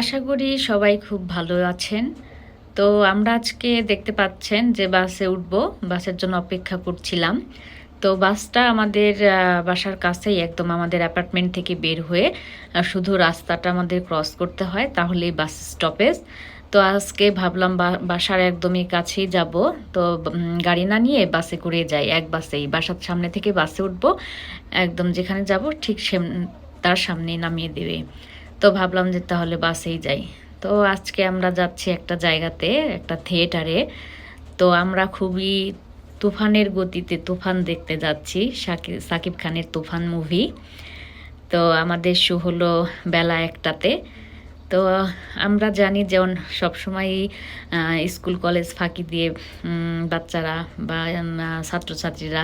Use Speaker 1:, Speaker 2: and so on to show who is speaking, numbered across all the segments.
Speaker 1: আশা করি সবাই খুব ভালো আছেন। তো আমরা আজকে দেখতে পাচ্ছেন যে বাসে উঠবো, বাসের জন্য অপেক্ষা করছিলাম। তো বাসটা আমাদের বাসার কাছেই একদম আমাদের অ্যাপার্টমেন্ট থেকে বের হয়ে শুধু রাস্তাটা আমাদের ক্রস করতে হয়, তাহলেই বাস স্টপেজ। তো আজকে ভাবলাম বাসার একদমই কাছেই যাব। তো গাড়ি না নিয়ে বাসে করে যাই, এক বাসেই। বাসার সামনে থেকে বাসে উঠবো, একদম যেখানে যাব ঠিক সে তার সামনেই নামিয়ে দেবে। তো ভাবলাম যে তাহলে বাসেই যাই। তো আজকে আমরা যাচ্ছি একটা জায়গাতে, একটা থিয়েটারে। তো আমরা খুবই তুফানের গতিতে তুফান দেখতে যাচ্ছি সাকিব সাকিব খানের তুফান মুভি তো আমাদের শো হলো বেলা একটাতে। তো আমরা জানি যেমন সবসময়ই স্কুল, কলেজ ফাঁকি দিয়ে বাচ্চারা বা ছাত্রছাত্রীরা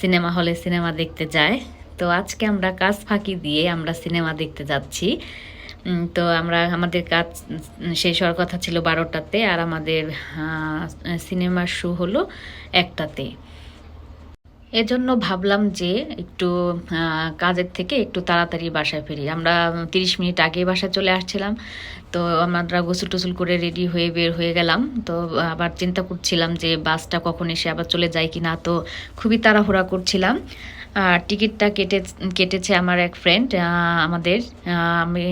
Speaker 1: সিনেমা হলে সিনেমা দেখতে যায়। তো আজকে আমরা কাজ ফাঁকি দিয়ে আমরা সিনেমা দেখতে যাচ্ছি। তো আমরা, আমাদের কাজ শেষ হওয়ার কথা ছিল বারোটাতে আর আমাদের সিনেমার শো হলো একটাতে। এজন্য ভাবলাম যে একটু কাজের থেকে একটু তাড়াতাড়ি বাসায় ফিরি। আমরা তিরিশ মিনিট আগে বাসায় চলে আসছিলাম, তো আমরা গোসল টোসল করে রেডি হয়ে বের হয়ে গেলাম। তো আবার চিন্তা করছিলাম যে বাসটা কখন এসে আবার চলে যায় কি না তো খুবই তাড়াহুড়া করছিলাম। আর টিকিটটা কেটে, কেটেছে আমার এক ফ্রেন্ড আমাদের। আমি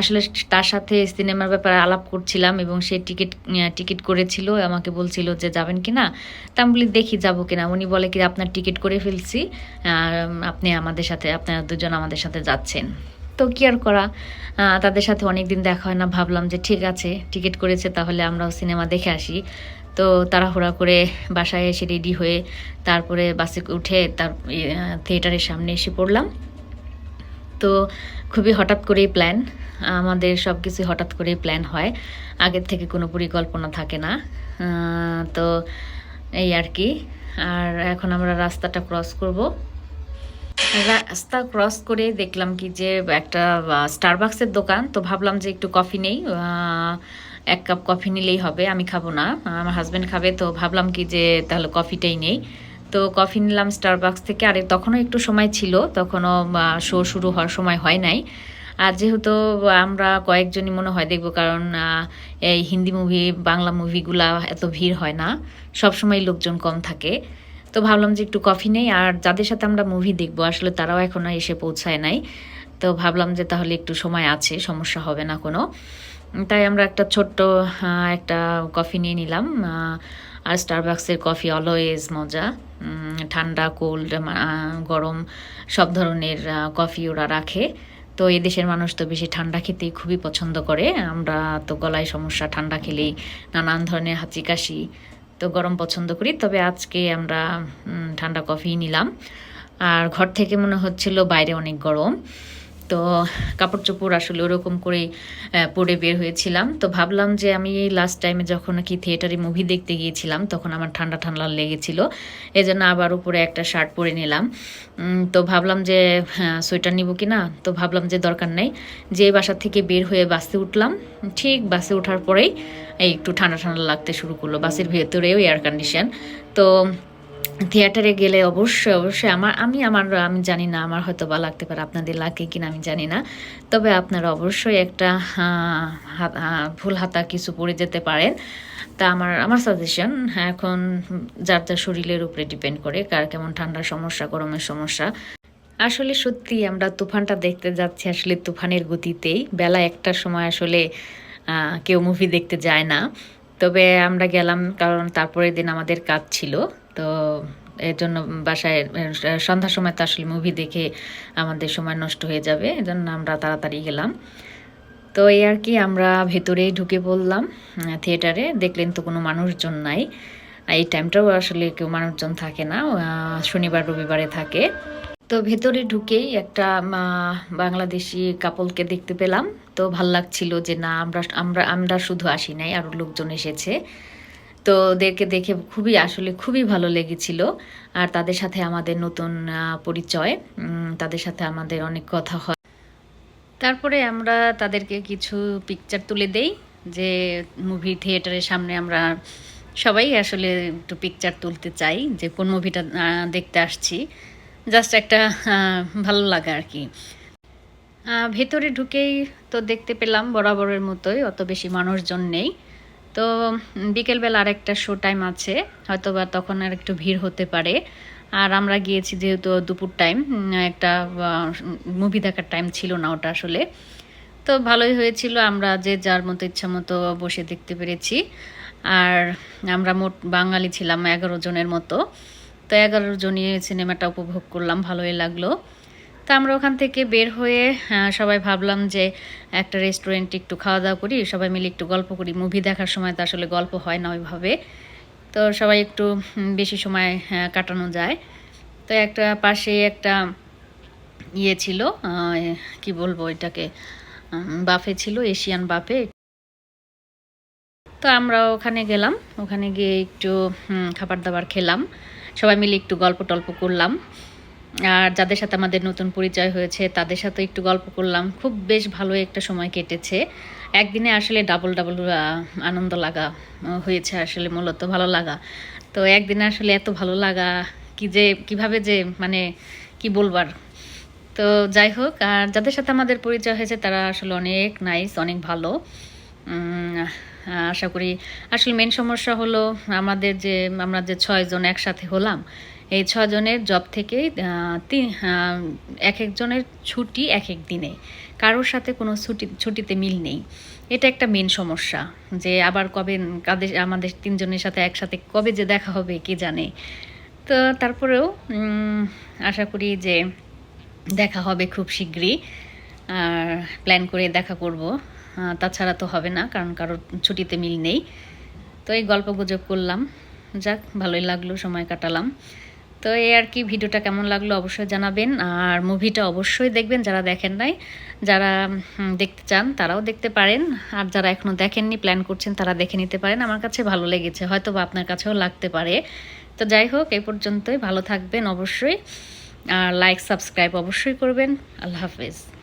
Speaker 1: আসলে তার সাথে সিনেমার ব্যাপারে আলাপ করছিলাম এবং সে টিকিট টিকিট করেছিল। আমাকে বলছিল যে, যাবেন কি না? তা আমি বলি, দেখি যাব কিনা উনি বলে কি, আপনার টিকিট করে ফেলছি আপনি আমাদের সাথে, আপনারা দুজন আমাদের সাথে যাচ্ছেন। তো কি আর করা? তাদের সাথে অনেক দিন দেখা হয় না। ভাবলাম যে, ঠিক আছে, টিকিট করেছে, তাহলে আমরাও সিনেমা দেখে আসি। তো তাড়াহুড়া করে বাসায় এসে রেডি হয়ে তারপরে বাসে উঠে তার থিয়েটারের সামনে এসে পড়লাম। তো খুবই হঠাৎ করেই প্ল্যান আমাদের সব কিছু হঠাৎ করেই প্ল্যান হয়। আগের থেকে কোনো পরিকল্পনা থাকে না। তো এই আর কি। আর এখন আমরা রাস্তাটা ক্রস করব। রাস্তা ক্রস করে দেখলাম কি যে একটা স্টারবাক্সের দোকান, তো ভাবলাম যে একটু কফি নেই এক কাপ কফি নিলেই হবে, আমি খাব না, আমার হাজব্যান্ড খাবে, তো ভাবলাম কি যে তাহলে কফিটাই নেই। তো কফি নিলাম স্টারবাক্স থেকে, আর তখনও একটু সময় ছিল, তখনও শো শুরু হওয়ার সময় হয় নাই। আর যেহেতু আমরা কয়েকজনই মনে হয় দেখব, কারণ এই হিন্দি মুভি বাংলা মুভিগুলা এত ভিড় হয় না, সবসময় লোকজন কম থাকে। তো ভাবলাম যে একটু কফি নেই, আর যাদের সাথে আমরা মুভি দেখব, আসলে তারাও এখনও এসে পৌঁছায় নাই। তো ভাবলাম যে তাহলে একটু সময় আছে, সমস্যা হবে না কোনো। তাই আমরা একটা ছোট্ট একটা কফি নিয়ে নিলাম আর স্টারবাক্সের কফি অলওয়েজ মজা। ঠান্ডা কোল্ড গরম, সব ধরনের কফি ওরা রাখে। তো এই দেশের মানুষ তো বেশি ঠান্ডা খেতেই খুবই পছন্দ করে। আমরা তো গলায় সমস্যা, ঠান্ডা খেলেই নানান ধরনের হাঁচি কাশি তো গরম পছন্দ করি। তবে আজকে আমরা ঠান্ডা কফি নিলাম। আর ঘর থেকে মনে হচ্ছিল বাইরে অনেক গরম। তো কাপড় চোপড় আসলে ওরকম আহ, পরে বের হয়েছিলাম। তো ভাবলাম যে আমি লাস্ট টাইমে যখন কি থিয়েটারে মুভি দেখতে গিয়েছিলাম তখন আমার ঠান্ডা ঠান্ডা লেগেছিল। এই জন্য আবার উপরে একটা শার্ট পরে নিলাম। তো ভাবলাম যে হ্যাঁ, সোয়েটার নিব কি না তো ভাবলাম যে দরকার নেই। যে বাসা থেকে বের হয়ে বাসে উঠলাম। ঠিক বাসে ওঠার পরেই একটু ঠান্ডা ঠান্ডা লাগতে শুরু করল। বাসের ভেতরেও এয়ার কন্ডিশন তো থিয়েটারে গেলে অবশ্যই অবশ্যই আমার, আমি আমার, আমি জানি না আমার হয়তো বা লাগতে পারে আপনাদের লাগে কিনা আমি জানি না। তবে আপনারা অবশ্যই একটা ফুল হাতা কিছু পরে যেতে পারেন। তা আমার আমার সাজেশন এখন যার যার শরীরের উপরে ডিপেন্ড করে, কার কেমন ঠান্ডার সমস্যা, গরমের সমস্যা। আসলে সত্যি আমরা তুফানটা দেখতে যাচ্ছি আসলে তুফানের গতিতেই। বেলা একটার সময় আসলে কেউ মুভি দেখতে যায় না। তবে আমরা গেলাম কারণ তারপরের দিন আমাদের কাজ ছিল। তো এর জন্য বাসায় সন্ধ্যার সময় তো আসলে মুভি দেখে আমাদের সময় নষ্ট হয়ে যাবে, এজন্য আমরা তাড়াতাড়ি গেলাম। তো এই আর কি, আমরা ভেতরেই ঢুকে পড়লাম থিয়েটারে দেখলেন তো কোনো মানুষজন নাই। এই টাইমটাও আসলে কেউ মানুষজন থাকে না শনিবার, রবিবারে থাকে। তো ভেতরে ঢুকেই একটা বাংলাদেশি কাপলকে দেখতে পেলাম। তো ভালো লাগছিল যে না, আমরা আমরা আমরা শুধু আসি নাই আরও লোকজন এসেছে। তো ওদেরকে দেখে খুবই আসলে খুবই ভালো লেগেছিল। আর তাদের সাথে আমাদের নতুন পরিচয় তাদের সাথে আমাদের অনেক কথা হয়। তারপরে আমরা তাদেরকে কিছু পিকচার তুলে দেই যে মুভি থিয়েটারের সামনে আমরা সবাই আসলে একটু পিকচার তুলতে চাই যে কোন মুভিটা দেখতে আসছি। জাস্ট একটা ভালো লাগা আর কি। ভেতরে ঢুকেই তো দেখতে পেলাম বরাবরের মতোই, অত বেশি মানুষজন নেই। তো বিকেলবেলা আর একটা শো টাইম আছে হয়তো বা তখন আর একটু ভিড় হতে পারে। আর আমরা গিয়েছি যেহেতু দুপুর টাইম একটা মুভি দেখার টাইম ছিল না ওটা আসলে। তো ভালোই হয়েছিল, আমরা যে যার মতো ইচ্ছা মতো বসে দেখতে পেরেছি। আর আমরা মোট বাঙালি ছিলাম এগারো জনের মতো। তো এগারো জনই সিনেমাটা উপভোগ করলাম, ভালোই লাগল। তা আমরা ওখান থেকে বের হয়ে সবাই ভাবলাম যে একটা রেস্টুরেন্টে একটু খাওয়া দাওয়া করি, সবাই মিলে একটু গল্প করি। মুভি দেখার সময় তো আসলে গল্প হয় না ওইভাবে। তো সবাই একটু বেশি সময় কাটানো যায়। তো একটা পাশে একটা ইয়ে ছিল কি বলব এটাকে বাফে ছিল, এশিয়ান বাফে। তো আমরা ওখানে গেলাম, ওখানে গিয়ে একটু খাবার দাবার খেলাম। সবাই মিলে একটু গল্প টল্প করলাম। আর যাদের সাথে আমাদের নতুন পরিচয় হয়েছে, তাদের সাথে একটু গল্প করলাম। খুব বেশ ভালো একটা সময় কেটেছে। একদিনে আসলে ডাবল ডাবল আনন্দ লাগা হয়েছে আসলে মূলত ভালো লাগা। তো একদিনে আসলে এত ভালো লাগা, কি যে, কীভাবে যে মানে কি বলবার তো যাই হোক, আর যাদের সাথে আমাদের পরিচয় হয়েছে, তারা আসলে অনেক নাইস অনেক ভালো। আশা করি আসলে মেন সমস্যা হলো আমাদের যে, আমরা যে ছয়জন একসাথে হলাম এই ছজনের জব আহ, তিন এক একজনের ছুটি এক এক দিনে। কারোর সাথে কোনো ছুটি ছুটিতে মিল নেই। এটা একটা মেন সমস্যা যে আবার কবে কাদের আমাদের তিনজনের সাথে একসাথে কবে যে দেখা হবে কে জানে। তো তারপরেও আশা করি যে দেখা হবে খুব শীঘ্রই। আর প্ল্যান করে দেখা করব। তাছাড়া তো হবে না কারণ কারোর ছুটিতে মিল নেই। তো এই গল্প গুজব করলাম। যাক ভালোই লাগল সময় কাটালাম। তো এই আর কি, ভিডিওটা কেমন লাগল অবশ্যই জানাবেন। আর মুভিটা অবশ্যই দেখবেন যারা দেখেন নাই। যারা দেখতে চান তারাও দেখতে পারেন। আর যারা এখনও দেখেননি, প্ল্যান করছেন তারা দেখে নিতে পারেন। আমার কাছে ভালো লেগেছে হয়তো বা আপনার কাছেও লাগতে পারে। তো যাই হোক, এই পর্যন্তই। ভালো থাকবেন অবশ্যই। আর লাইক সাবস্ক্রাইব অবশ্যই করবেন। আল্লাহ হাফেজ।